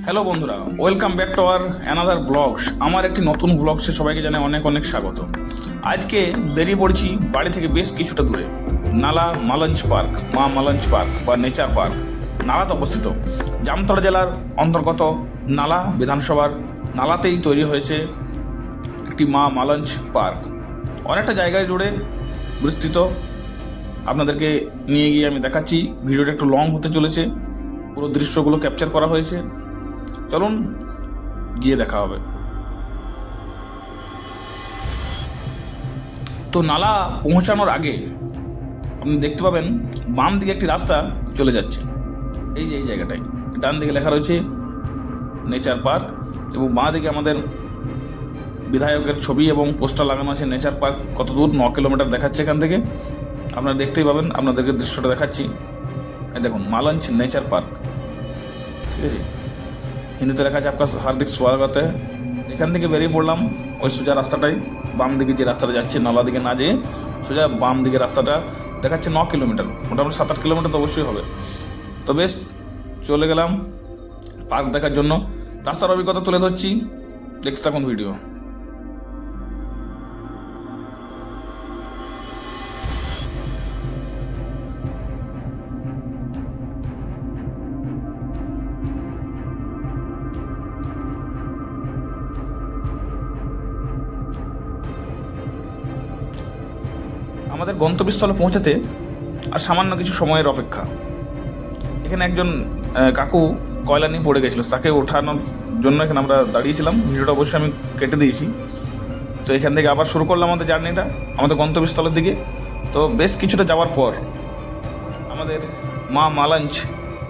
Hello বন্ধুরা। Welcome back to our another vlogs আমার একটি নতুন ব্লগসে সবাইকে জানাই অনেক অনেক স্বাগত। আজকে বেরিয়ে পড়েছি বাড়ি থেকে বেশ কিছুটা দূরে। নালা মালঞ্চ পার্ক, মা মালঞ্চ পার্ক বা নেচার পার্ক। নালাতে অবস্থিত। জামতলা জেলার অন্তর্গত নালা বিধানসভার নালাতেই তৈরি হয়েছে একটি মা মালঞ্চ পার্ক। অনেকটা জায়গায় জুড়ে বিস্তৃত। আপনাদেরকে নিয়ে গিয়ে আমি দেখাচ্ছি। ভিডিওটা একটু লং হতে চলেছে। পুরো দৃশ্যগুলো ক্যাপচার করা হয়েছে। চলুন, গিয়ে দেখা হবে। তো নালা পৌঁছানোর আগে আপনি দেখতে পাবেন, বাম দিকে একটি রাস্তা চলে যাচ্ছে। এই যে এই জায়গাটায়, ডান দিকে লেখা রয়েছে, নেচার পার্ক এবং বাঁ দিকে আমাদের বিধায়কের ছবি এবং পোস্টার লাগানো আছে, নেচার পার্ক, কত দূর, ন কিলোমিটার দেখাচ্ছে এখান থেকে। আপনারা দেখতেই পাবেন, আপনাদেরকে দৃশ্যটা দেখাচ্ছি। দেখুন, মালঞ্চ নেচার পার্ক। ঠিক আছে? হিন্দিতে লেখা আছে, আপনার হার্দিক স্বাগত এখান থেকে বেরিয়ে পড়লাম ওই সোজা রাস্তাটাই, বাম দিকে যে রাস্তাটা যাচ্ছে, নালা দিকে না যেয়ে সোজা বাম দিকে রাস্তাটা দেখাচ্ছে ন কিলোমিটার। মোটামুটি সাত আট কিলোমিটার তো অবশ্যই হবে। তো বেশ, চলে গেলাম পার্ক দেখার জন্য। রাস্তার অভিজ্ঞতা তুলে ধরছি। দেখতে থাকুন ভিডিও। আমাদের গন্তব্যস্থলে পৌঁছাতে আর সামান্য কিছু সময়ের অপেক্ষা। এখানে একজন কাকু কয়লা নিয়ে পড়ে গেছিল। তাকে ওঠানোর জন্য এখানে আমরা দাঁড়িয়েছিলাম। ভিডিওটা অবশ্যই আমি কেটে দিয়েছি। তো এখান থেকে আবার শুরু করলাম আমাদের জার্নিটা, আমাদের গন্তব্যস্থলের দিকে। তো বেশ কিছুটা যাওয়ার পর আমাদের মা মালাঞ্চ,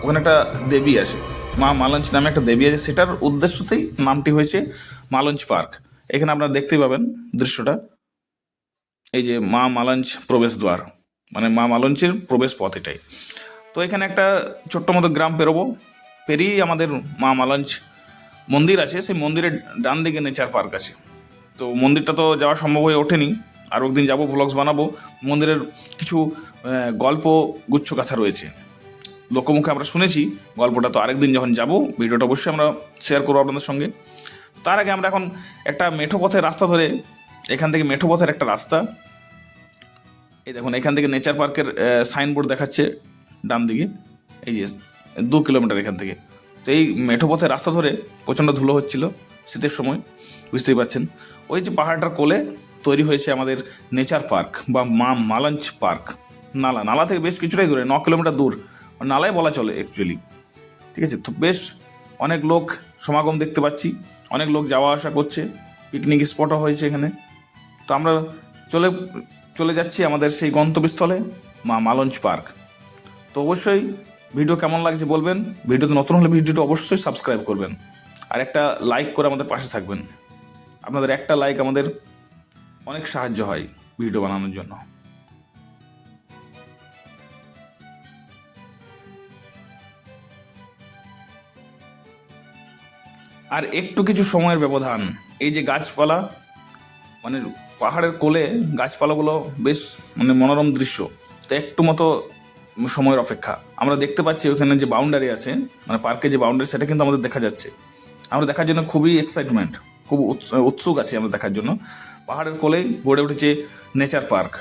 ওখানে একটা দেবী আছে। মা মালঞ্চ নামে একটা দেবী আছে। সেটার উদ্দেশ্যতেই নামটি হয়েছে মালঞ্চ পার্ক। এখানে আপনারা দেখতেই পাবেন দৃশ্যটা। এই যে মা মালঞ্চ প্রবেশদ্বার মানে মা মালঞ্চের প্রবেশ পথ এটাই। তো এখানে একটা ছোট্ট মতো গ্রাম পেরোবো। পেরিয়েই আমাদের মা মালঞ্চ মন্দির আছে, সেই মন্দিরের ডান দিকে নেচার পার্ক আছে। তো মন্দিরটা তো যাওয়া সম্ভব হয়ে ওঠেনি। আর একদিন যাব ব্লগস বানাবো। মন্দিরের কিছু গল্প গুচ্ছ কথা রয়েছে। লোকমুখে আমরা শুনেছি, গল্পটা তো আরেকদিন যখন যাব, ভিডিওটা অবশ্যই আমরা শেয়ার করব আপনাদের সঙ্গে। তার আগে আমরা এখন একটা মেঠো পথের রাস্তা ধরে এখান থেকে মেঠো পথের একটা রাস্তা। এই দেখুন, এখান থেকে নেচার পার্কের সাইনবোর্ড দেখাচ্ছে ডান দিকে এই যে, দু কিলোমিটার এখান থেকে। তো এই মেঠো পথের রাস্তা ধরে প্রচণ্ড ধুলো হচ্ছিল শীতের সময়, বুঝতেই পারছেন। ওই যে পাহাড়টার কোলে তৈরি হয়েছে আমাদের নেচার পার্ক বা মা মালাঞ্চ পার্ক নালা নালা থেকে বেশ কিছুটাই দূরে, ন কিলোমিটার দূর। নালায় বলা চলে অ্যাকচুয়ালি ঠিক আছে? তো বেশ অনেক লোক সমাগম দেখতে পাচ্ছি। অনেক লোক যাওয়া আসা করছে। পিকনিক স্পটও হয়েছে এখানে। তো আমরা চলে চলে যাচ্ছি আমাদের সেই গন্তব্যস্থলে, মা মালঞ্চ পার্ক। তো অবশ্যই ভিডিও কেমন লাগছে বলবেন। ভিডিওতে নতুন হলে ভিডিওটা অবশ্যই সাবস্ক্রাইব করবেন। আর একটা লাইক করে আমাদের পাশে থাকবেন। আপনাদের একটা লাইক আমাদের অনেক সাহায্য হয় ভিডিও বানানোর জন্য। আর একটু কিছু সময়ের ব্যবধান। এই যে গাছপালা মানে পাহাড়ের কোলে গাছপালাগুলো বেশ মানে মনোরম দৃশ্য। তো একটু মতো সময়ের অপেক্ষা। আমরা দেখতে পাচ্ছি ওখানে যে বাউন্ডারি আছে মানে পার্কে যে বাউন্ডারি সেটা কিন্তু আমাদের দেখা যাচ্ছে। আমরা দেখার জন্য খুবই এক্সাইটমেন্ট খুব উৎস- উৎসুক আছি আমরা দেখার জন্য। পাহাড়ের কোলেই গড়ে উঠেছে নেচার পার্ক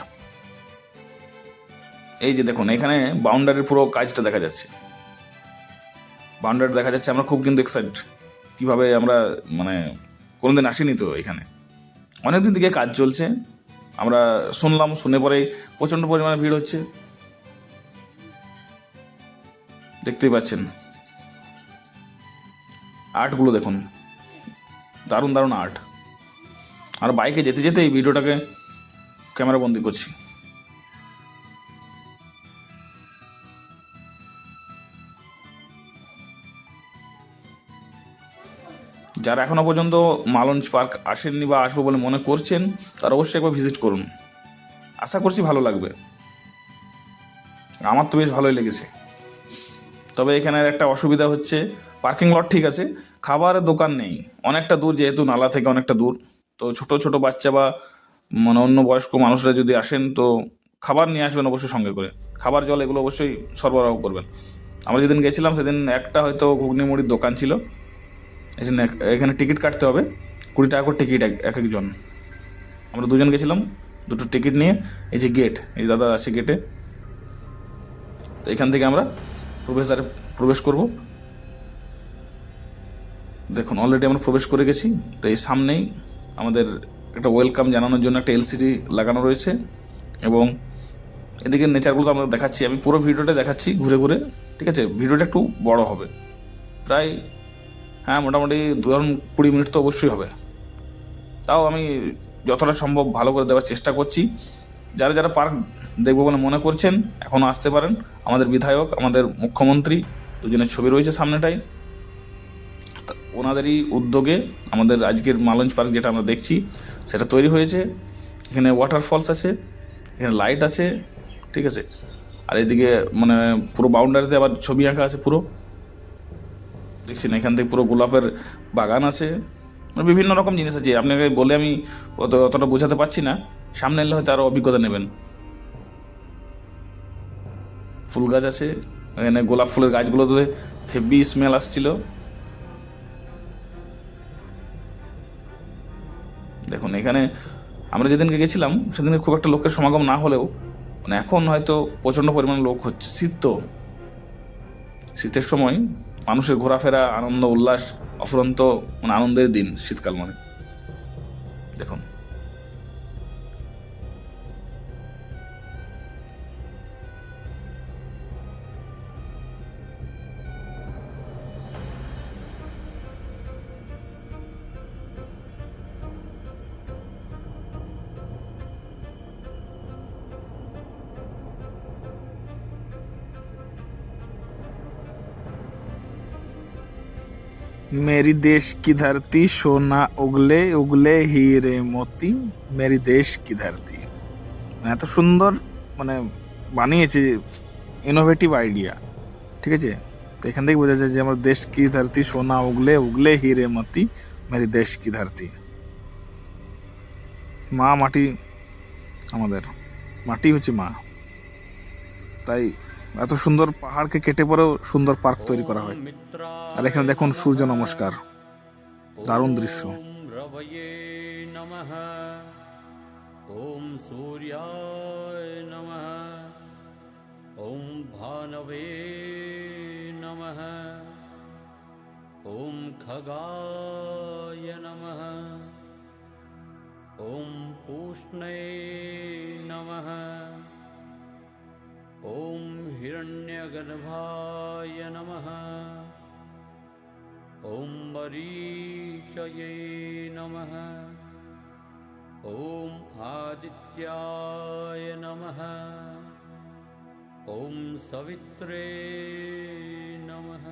এই যে দেখুন, এখানে বাউন্ডারির পুরো কাজটা দেখা যাচ্ছে। বাউন্ডারি দেখা যাচ্ছে, আমরা খুব কিন্তু এক্সাইট কীভাবে আমরা মানে কোনোদিন আসিনি তো এখানে। অনেকদিন থেকে কাজ চলছে। আমরা শুনলাম, শুনে পরে প্রচণ্ড পরিমাণে ভিড় হচ্ছে। দেখতেই পাচ্ছেন। আর্টগুলো দেখুন। দারুণ দারুণ আর্ট। আর বাইকে যেতে যেতে এই ভিডিওটাকে ক্যামেরা বন্দি করছি। যারা এখনও পর্যন্ত মালঞ্চ পার্ক আসেননি বা আসব বলে মনে করছেন, তারা অবশ্যই একবার ভিজিট করুন। আশা করছি ভালো লাগবে। আমার তো বেশ ভালোই লেগেছে। তবে এখানের একটা অসুবিধা হচ্ছে, পার্কিং লট ঠিক আছে খাবারের দোকান নেই। অনেকটা দূর, যেহেতু নালা থেকে অনেকটা দূর। তো ছোট ছোট বাচ্চা বা মানে অন্য বয়স্ক মানুষরা যদি আসেন, তো খাবার নিয়ে আসবেন অবশ্যই সঙ্গে করে। খাবার, জল এগুলো অবশ্যই সরবরাহ করবেন। আমরা যেদিন গেছিলাম, সেদিন একটা হয়তো ঘুগনি মুড়ির দোকান ছিল। এখানে এখানে টিকিট কাটতে হবে। কুড়ি টাকা করে টিকিট এক এক একজন। আমরা দুজন গেছিলাম, দুটো টিকিট নিয়ে, এই যে গেট এই দাদা আছে গেটে তো এখান থেকে আমরা প্রবেশদ্বারে প্রবেশ করব। দেখুন অলরেডি আমরা প্রবেশ করে গেছি। তো এই সামনেই আমাদের একটা ওয়েলকাম জানানোর জন্য একটা এলসিডি লাগানো রয়েছে এবং এদিকে নেচারগুলো আমরা দেখাচ্ছি। আমি পুরো ভিডিওটা দেখাচ্ছি ঘুরে ঘুরে, ঠিক আছে? ভিডিওটা একটু বড় হবে। প্রায় হ্যাঁ মোটামুটি ধরুন কুড়ি মিনিট তো অবশ্যই হবে। তাও আমি যতটা সম্ভব ভালো করে দেওয়ার চেষ্টা করছি। যারা যারা পার্ক দেখব বলে মনে করছেন এখনও আসতে পারেন। আমাদের বিধায়ক, আমাদের মুখ্যমন্ত্রী, দুজনের ছবি রয়েছে সামনেটাই। ওনাদেরই উদ্যোগে আমাদের আজকের মালঞ্চ পার্ক যেটা আমরা দেখছি, সেটা তৈরি হয়েছে। এখানে ওয়াটারফলস আছে, এখানে লাইট আছে, ঠিক আছে। আর এদিকে মানে পুরো বাউন্ডারিতে আবার ছবি আঁকা আছে পুরো। দেখছেন, এখান থেকে পুরো গোলাপের বাগান আছে। মানে বিভিন্ন রকম জিনিস আছে। আপনাকে বলে আমি অত, অতটা বোঝাতে পারছি না। সামনে এলে হয়তো আরও অভিজ্ঞতা নেবেন। ফুল গাছ আছে। এখানে গোলাপ ফুলের গাছগুলোতে হেভি স্মেল আসছিল। দেখুন, এখানে আমরা যেদিনকে গেছিলাম, সেদিনকে খুব একটা লোকের সমাগম না হলেও মানে এখন হয়তো প্রচণ্ড পরিমাণে লোক হচ্ছে। শীত তো। শীতের সময় মানুষের ঘোরাফেরা আনন্দ উল্লাস অফুরন্ত মানে আনন্দের দিন শীতকাল মানে। मेरी देश की धरती सोना उगले उगले हीरे मोती मेरी देश की धरती মানে এত সুন্দর মানে বানিয়েছে ইনোভেটিভ আইডিয়া ঠিক আছে তো এখান থেকে বোঝা যায় যে আমার দেশ কি ধরতি সোনা উগলে উগলে হিরে মতি মেরি দেশ কি ধরতি মা মাটি আমাদের মাটি হচ্ছে মা তাই এত সুন্দর পাহাড়কে কেটে পরেও সুন্দর পার্ক তৈরি করা হয়। আর এখানে দেখুন সূর্য নমস্কার। দারুণ দৃশ্য। ওম সূর্যায় নমঃ ওম ভানবে নমঃ ওম খগায় নমঃ ওম পুষ্ণে নমঃ ॐ हिरण्यगर्भाय नमः। ॐ मरीचये नमः। ॐ आदित्याय नमः। ॐ सवित्रे नमः।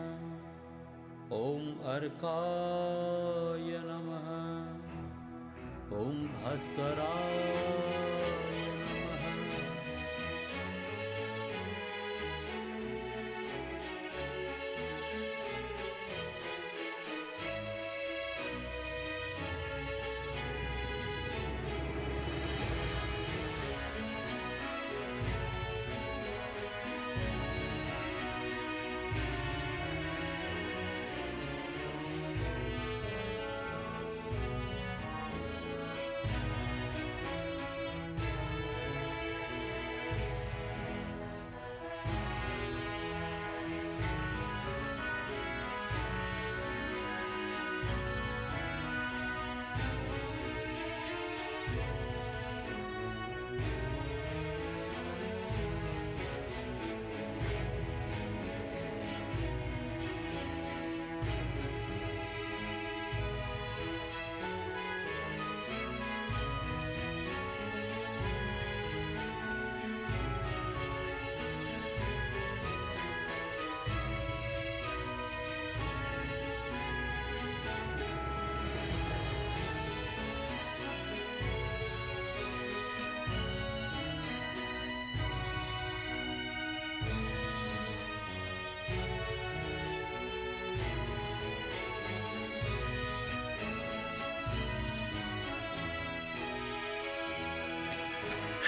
ॐ अर्काय नमः। ॐ भास्कराय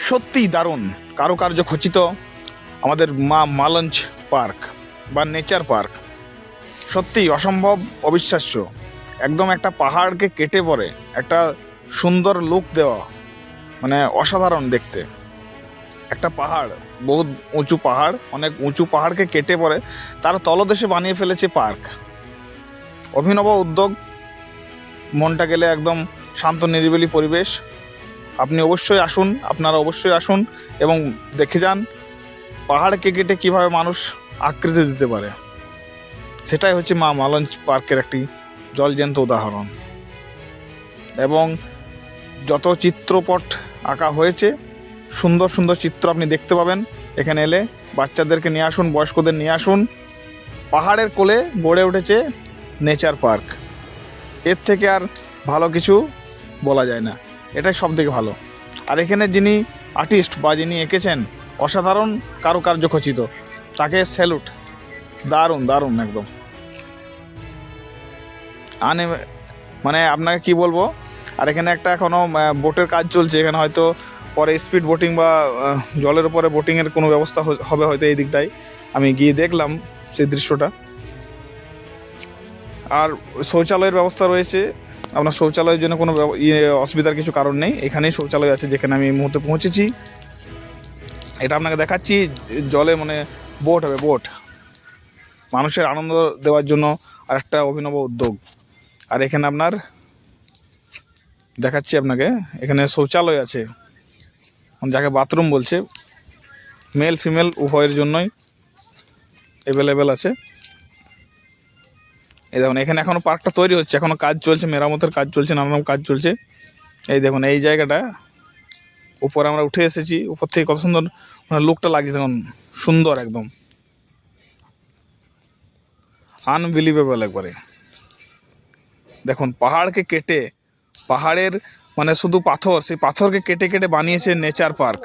সত্যিই দারুণ। কারুকার্য খচিত আমাদের মা মালঞ্চ পার্ক বা নেচার পার্ক। সত্যিই অসম্ভব অবিশ্বাস্য। একদম একটা পাহাড়কে কেটে পড়ে, একটা সুন্দর লুক দেওয়া মানে অসাধারণ দেখতে। একটা পাহাড়, বহুত উঁচু পাহাড়, অনেক উঁচু পাহাড়কে কেটে পড়ে, তার তলদেশে বানিয়ে ফেলেছে পার্ক। অভিনব উদ্যোগ, মনটা গেলে একদম শান্ত নিরিবিলি পরিবেশ আপনি অবশ্যই আসুন, আপনারা অবশ্যই আসুন এবং দেখে যান পাহাড়কে কেটে কীভাবে মানুষ আকৃতি দিতে পারে। সেটাই হচ্ছে মা মালঞ্চ পার্কের একটি জলজ্যান্ত উদাহরণ। এবং যত চিত্রপট আঁকা হয়েছে, সুন্দর সুন্দর চিত্র আপনি দেখতে পাবেন। এখানে এলে বাচ্চাদেরকে নিয়ে আসুন, বয়স্কদের নিয়ে আসুন। পাহাড়ের কোলে গড়ে উঠেছে নেচার পার্ক। এর থেকে আর ভালো কিছু বলা যায় না। এটাই সব থেকে ভালো। আর এখানে যিনি আর্টিস্ট বা যিনি এঁকেছেন, অসাধারণ কারুকার্য খচিত, তাকে স্যালুট দারুণ দারুণ একদম। আনে মানে আপনাকে কি বলব? আর এখানে একটা এখনও বোটের কাজ চলছে, এখানে হয়তো পরে স্পিড বোটিং বা জলের উপরে বোটিংয়ের কোনো ব্যবস্থা হবে হয়তো এই দিকটায়। আমি গিয়ে দেখলাম সেই দৃশ্যটা। আর শৌচালয়ের ব্যবস্থা রয়েছে। আপনার শৌচালয়ের জন্য কোনো ইয়ে অসুবিধার কিছু কারণ নেই। এখানেই শৌচালয় আছে যেখানে আমি এই মুহূর্তে পৌঁছেছি। এটা আপনাকে দেখাচ্ছি, জলে মানে বোট হবে বোট মানুষের আনন্দ দেওয়ার জন্য আর একটা অভিনব উদ্যোগ। আর এখানে আপনার, দেখাচ্ছি আপনাকে, এখানে শৌচালয় আছে। যাকে বাথরুম বলছে। মেল ফিমেল উভয়ের জন্যই অ্যাভেলেবেল আছে। এই দেখুন, এখানে এখনও পার্কটা তৈরি হচ্ছে, এখনও কাজ চলছে, মেরামতের কাজ চলছে নানান কাজ চলছে। এই দেখুন, এই জায়গাটা উপরে আমরা উঠে এসেছি, উপর থেকে কত সুন্দর মানে লুকটা লাগছে দেখুন, সুন্দর একদম। আনবিলিভেবল একবারে। দেখুন, পাহাড়কে কেটে, পাহাড়ের মানে শুধু পাথর, সেই পাথরকে কেটে কেটে বানিয়েছে নেচার পার্ক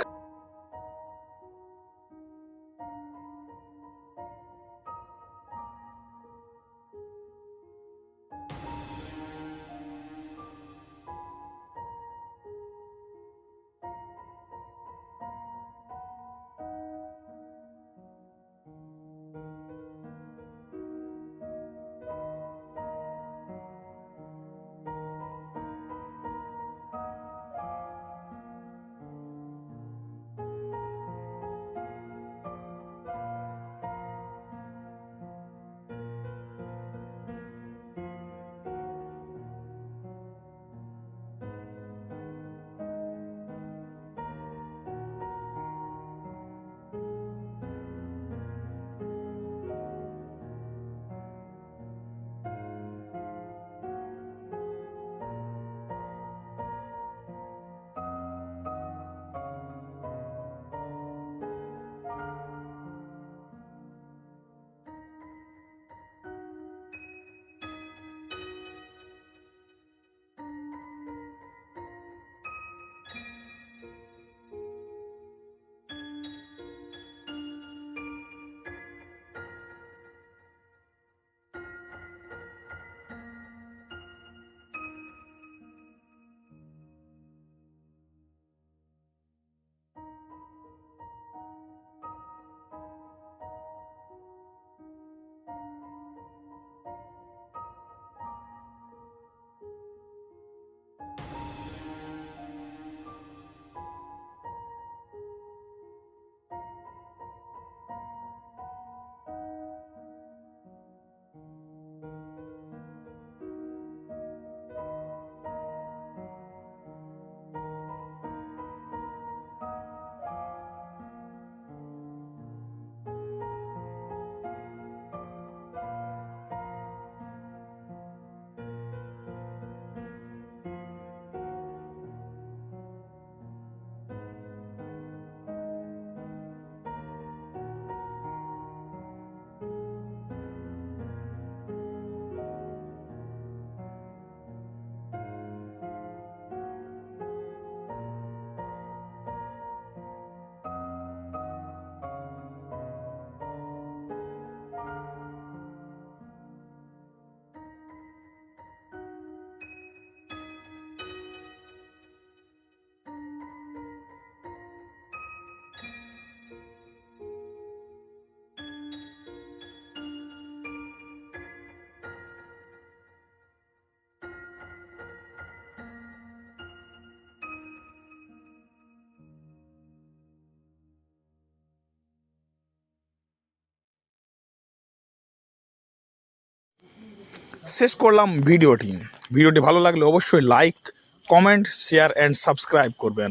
শেষ করলাম ভিডিওটি। ভিডিওটি ভালো লাগলে অবশ্যই like comment share and subscribe করবেন।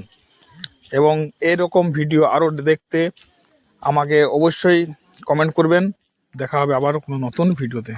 এবং এরকম ভিডিও আরও দেখতে আমাকে অবশ্যই কমেন্ট করবেন। দেখা হবে আবার কোনো নতুন ভিডিওতে।